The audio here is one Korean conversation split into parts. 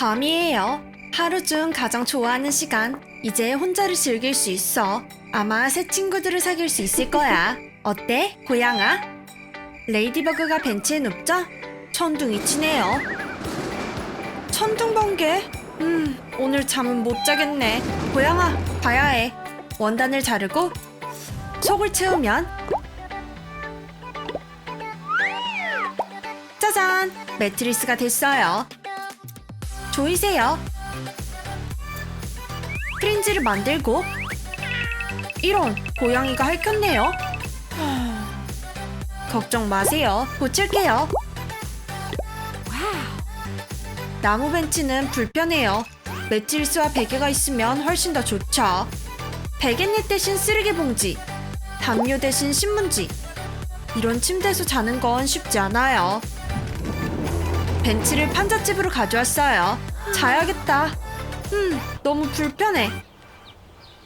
밤이에요. 하루 중 가장 좋아하는 시간. 이제 혼자를 즐길 수 있어. 아마 새 친구들을 사귈 수 있을 거야. 어때, 고양아? 레이디버그가 벤치에 눕죠? 천둥이 치네요. 천둥 번개? 음, 오늘 잠은 못 자겠네. 고양아, 봐야 해. 원단을 자르고 속을 채우면 짜잔! 매트리스가 됐어요. 조이세요. 프린지를 만들고 이런 고양이가 핥혔네요. 걱정 마세요. 고칠게요. 나무 벤치는 불편해요. 매트리스와 베개가 있으면 훨씬 더 좋죠. 베갯잎 대신 쓰레기 봉지, 담요 대신 신문지. 이런 침대에서 자는 건 쉽지 않아요. 벤치를 판잣집으로 가져왔어요. 자야겠다. 음, 너무 불편해.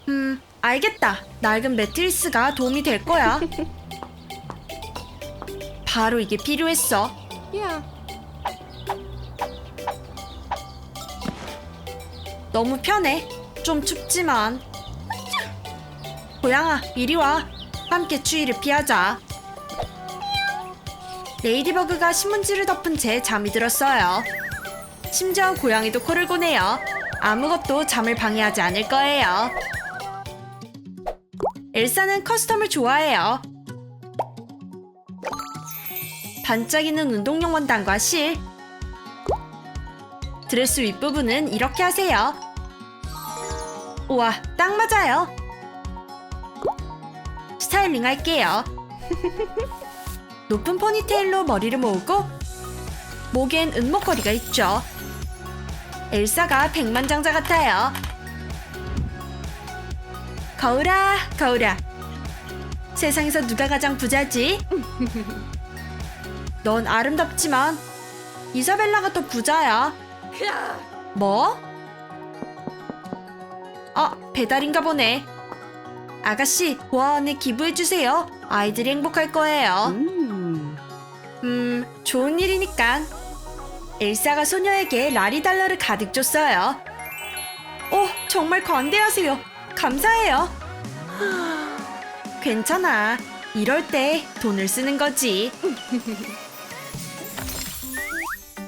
음, 알겠다. 낡은 매트리스가 도움이 될 거야. 바로 이게 필요했어. 너무 편해. 좀 춥지만. 고양아, 이리 와. 함께 추위를 피하자. 레이디버그가 신문지를 덮은 채 잠이 들었어요. 심지어 고양이도 코를 고네요. 아무것도 잠을 방해하지 않을 거예요. 엘사는 커스텀을 좋아해요. 반짝이는 운동용 원단과 실, 드레스 윗부분은 이렇게 하세요. 우와, 딱 맞아요. 스타일링 할게요. 높은 포니테일로 머리를 모으고 목엔 은목걸이가 있죠. 엘사가 백만장자 같아요. 거울아, 거울아. 세상에서 누가 가장 부자지? 넌 아름답지만 이사벨라가 더 부자야. 뭐? 아, 배달인가 보네. 아가씨, 보아원에 기부해주세요. 아이들이 행복할 거예요. 좋은 일이니까. 엘사가 소녀에게 라리달러를 가득 줬어요. 오, 정말 관대하세요. 감사해요. 괜찮아. 이럴 때 돈을 쓰는 거지.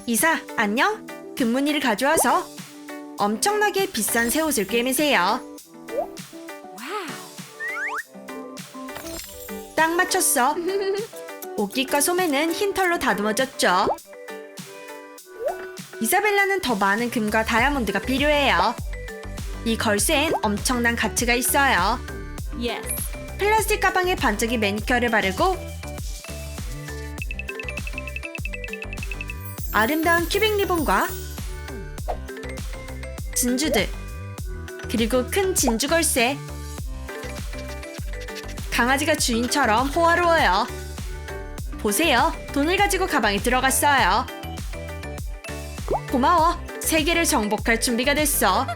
이사, 안녕? 금문이를 가져와서 엄청나게 비싼 새 옷을 꿰매세요. 딱 맞췄어. 옷깃과 소매는 흰 털로 다듬어졌죠. 이사벨라는 더 많은 금과 다이아몬드가 필요해요. 이 걸쇠엔 엄청난 가치가 있어요. Yes. 플라스틱 가방에 반짝이 매니큐어를 바르고 아름다운 큐빅 리본과 진주들 그리고 큰 진주 걸쇠 강아지가 주인처럼 호화로워요 보세요 돈을 가지고 가방에 들어갔어요 고마워 세계를 정복할 준비가 됐어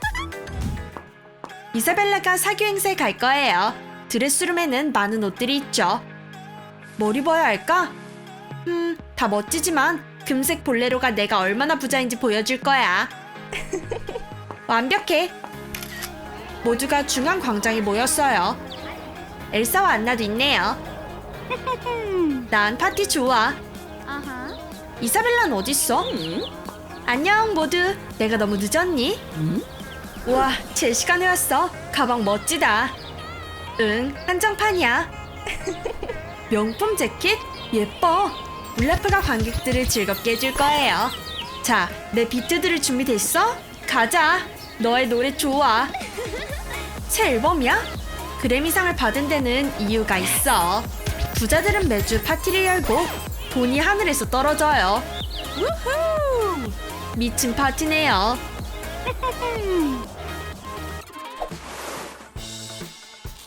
이사벨라가 사교 행사에 갈 거예요 드레스룸에는 많은 옷들이 있죠 뭘 입어야 할까? 음, 다 멋지지만 금색 볼레로가 내가 얼마나 부자인지 보여줄 거야. 완벽해. 모두가 중앙 광장에 모였어요. 엘사와 안나도 있네요. 난 파티 좋아. Uh-huh. 이사벨라는 어딨어? 안녕 모두. 내가 너무 늦었니? 우와, 제 시간에 왔어. 가방 멋지다. 응, 한정판이야. 명품 재킷? 예뻐. 울라프가 관객들을 즐겁게 해줄 거예요. 자, 내 비트 들을 준비 됐어? 가자. 너의 노래 좋아. 새 앨범이야? 그래미상을 받은 데는 이유가 있어. 부자들은 매주 파티를 열고 돈이 하늘에서 떨어져요. Woohoo! 미친 파티네요.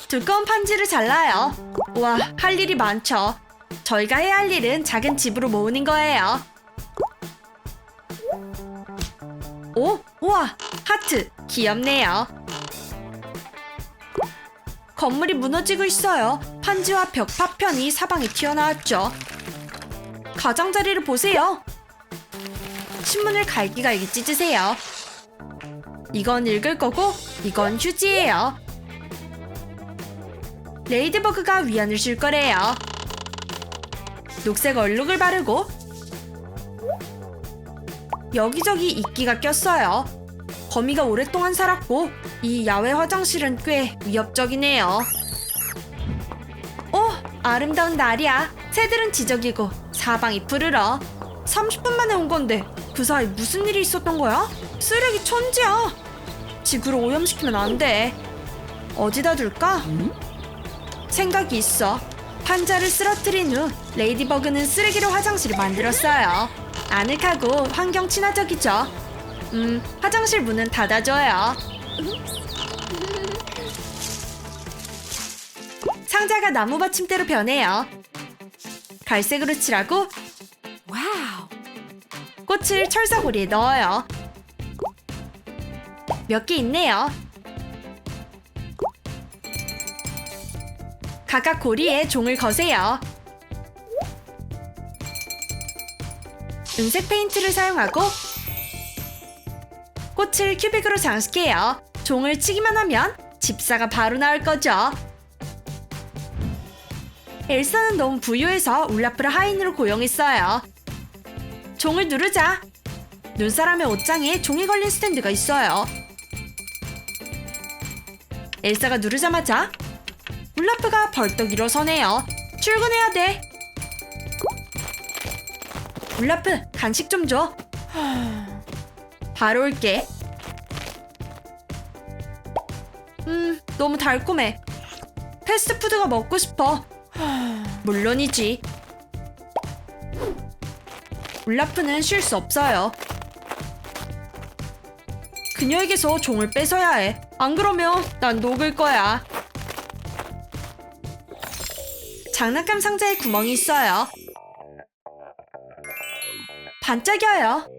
두꺼운 판지를 잘라요. 와, 할 일이 많죠. 저희가 해야 할 일은 작은 집으로 모으는 거예요. 오, 우와, 하트. 귀엽네요. 건물이 무너지고 있어요. 판지와 벽 파편이 사방에 튀어나왔죠. 가장자리를 보세요. 신문을 갈기갈기 찢으세요. 이건 읽을 거고 이건 휴지예요. 레이디버그가 위안을 줄 거래요. 녹색 얼룩을 바르고 여기저기 이끼가 꼈어요. 거미가 오랫동안 살았고 이 야외 화장실은 꽤 위협적이네요. 오, 아름다운 날이야. 새들은 지저귀고 사방이 푸르러. 30분 만에 온 건데 그 사이 무슨 일이 있었던 거야? 쓰레기 천지야. 지구를 오염시키면 안 돼. 어디다 둘까? 생각이 있어. 판자를 쓰러뜨린 후 레이디버그는 쓰레기로 화장실을 만들었어요. 아늑하고 환경 친화적이죠. 음, 화장실 문은 닫아줘요. 상자가 나무 받침대로 변해요. 갈색으로 칠하고 Wow. 꽃을 철사고리에 넣어요. 몇 개 있네요. 각각 고리에 종을 거세요. 은색 페인트를 사용하고 꽃을 큐빅으로 장식해요. 종을 치기만 하면 집사가 바로 나올 거죠. 엘사는 너무 부유해서 울라프를 하인으로 고용했어요. 종을 누르자. 눈사람의 옷장에 종이 걸린 스탠드가 있어요. 엘사가 누르자마자 울라프가 벌떡 일어서네요. 출근해야 돼. 울라프, 간식 좀 줘. 바로 올게. 음, 너무 달콤해. 패스트푸드가 먹고 싶어. 물론이지. 울라프는 쉴 수 없어요. 그녀에게서 종을 뺏어야 해. 안 그러면 난 녹을 거야. 장난감 상자에 구멍이 있어요. 반짝여요.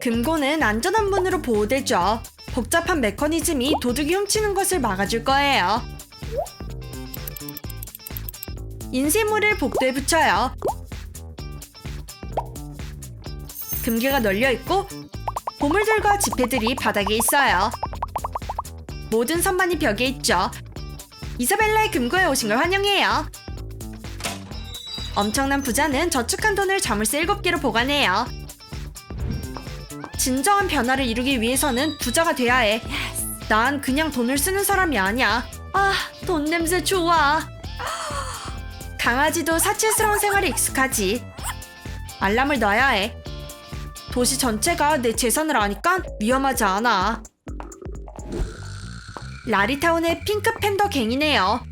금고는 안전한 문으로 보호되죠. 복잡한 메커니즘이 도둑이 훔치는 것을 막아줄 거예요. 인쇄물을 복도에 붙여요. 금괴가 널려 있고 보물들과 지폐들이 바닥에 있어요. 모든 선반이 벽에 있죠. 이사벨라의 금고에 오신 걸 환영해요. 엄청난 부자는 저축한 돈을 자물쇠 7개로 보관해요. 진정한 변화를 이루기 위해서는 부자가 돼야 해. 난 그냥 돈을 쓰는 사람이 아니야. 아, 돈 냄새 좋아. 강아지도 사치스러운 생활에 익숙하지. 알람을 놔야 해. 도시 전체가 내 재산을 아니까 위험하지 않아. 라리타운의 핑크 팬더 갱이네요.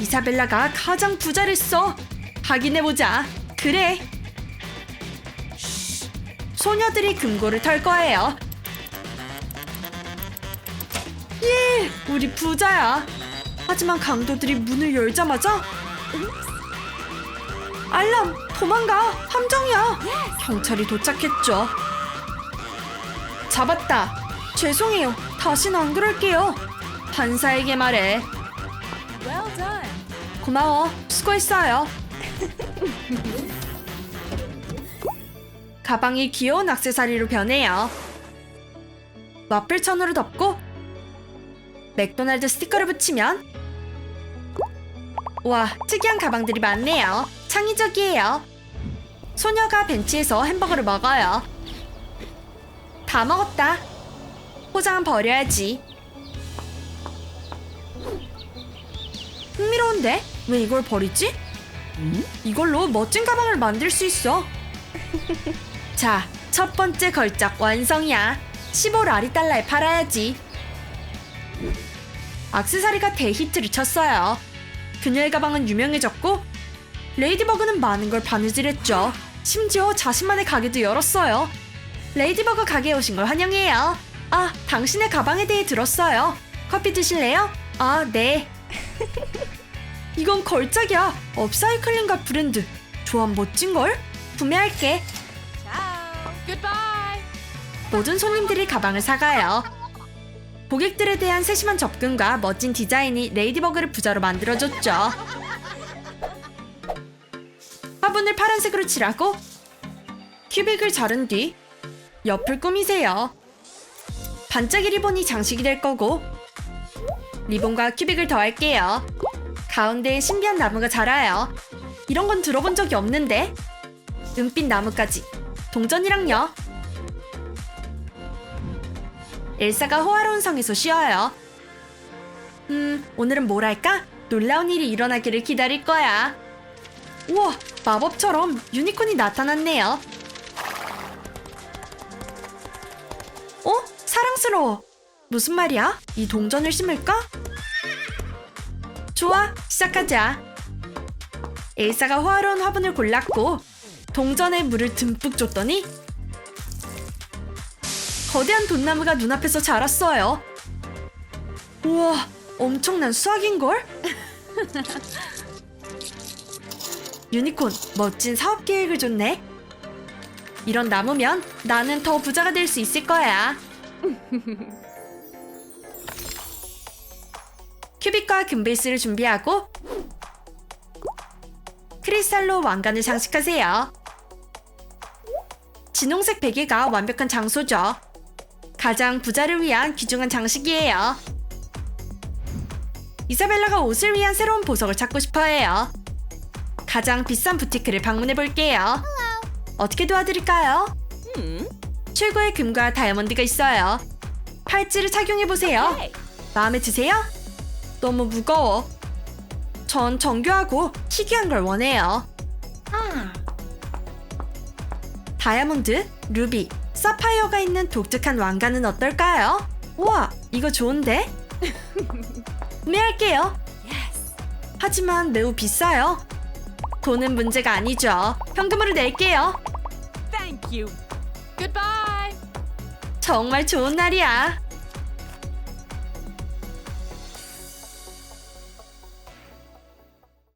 이사벨라가 가장 부자를 써. 확인해보자. 그래. 소녀들이 금고를 털 거예요. 예, 우리 부자야. 하지만 강도들이 문을 열자마자 알람, 도망가. 함정이야. 경찰이 도착했죠. 잡았다. 죄송해요. 다시는 안 그럴게요. 판사에게 말해. 고마워. 수고했어요. 가방이 귀여운 액세서리로 변해요. 와플 천으로 덮고 맥도날드 스티커를 붙이면 와, 특이한 가방들이 많네요. 창의적이에요. 소녀가 벤치에서 햄버거를 먹어요. 다 먹었다. 포장은 버려야지. 흥미로운데? 왜 이걸 버리지? 이걸로 멋진 가방을 만들 수 있어. 자, 첫 번째 걸작 완성이야. 15라리 달러에 팔아야지. 악세사리가 대히트를 쳤어요. 그녀의 가방은 유명해졌고 레이디버그는 많은 걸 바느질했죠. 심지어 자신만의 가게도 열었어요. 레이디버그 가게에 오신 걸 환영해요. 아, 당신의 가방에 대해 들었어요. 커피 드실래요? 아, 네. 이건 걸작이야. 업사이클링과 브랜드. 조합 멋진걸? 구매할게. Goodbye. 모든 손님들이 가방을 사가요. 고객들에 대한 세심한 접근과 멋진 디자인이 레이디버그를 부자로 만들어줬죠. 화분을 파란색으로 칠하고 큐빅을 자른 뒤 옆을 꾸미세요. 반짝이 리본이 장식이 될 거고 리본과 큐빅을 더할게요. 가운데에 신비한 나무가 자라요. 이런 건 들어본 적이 없는데 은빛 나무까지 동전이랑요. 엘사가 호화로운 성에서 쉬어요. 음, 오늘은 뭘 할까? 놀라운 일이 일어나기를 기다릴 거야. 우와, 마법처럼 유니콘이 나타났네요. 어? 사랑스러워. 무슨 말이야? 이 동전을 심을까? 좋아, 시작하자. 엘사가 호화로운 화분을 골랐고 동전에 물을 듬뿍 줬더니 거대한 돈나무가 눈앞에서 자랐어요. 우와, 엄청난 수확인걸? 유니콘, 멋진 사업 계획을 줬네. 이런 나무면 나는 더 부자가 될 수 있을 거야. 큐빅과 금베이스를 준비하고 크리스탈로 왕관을 장식하세요. 진홍색 베개가 완벽한 장소죠. 가장 부자를 위한 귀중한 장식이에요. 이사벨라가 옷을 위한 새로운 보석을 찾고 싶어 해요. 가장 비싼 부티크를 방문해 볼게요. 어떻게 도와드릴까요? 최고의 금과 다이아몬드가 있어요. 팔찌를 착용해 보세요. 마음에 드세요? 너무 무거워. 전 정교하고 희귀한 걸 원해요. 다이아몬드, 루비, 사파이어가 있는 독특한 왕관은 어떨까요? 우와, 이거 좋은데? 구매할게요. 하지만 매우 비싸요. 돈은 문제가 아니죠. 현금으로 낼게요. Thank you. Goodbye. 정말 좋은 날이야.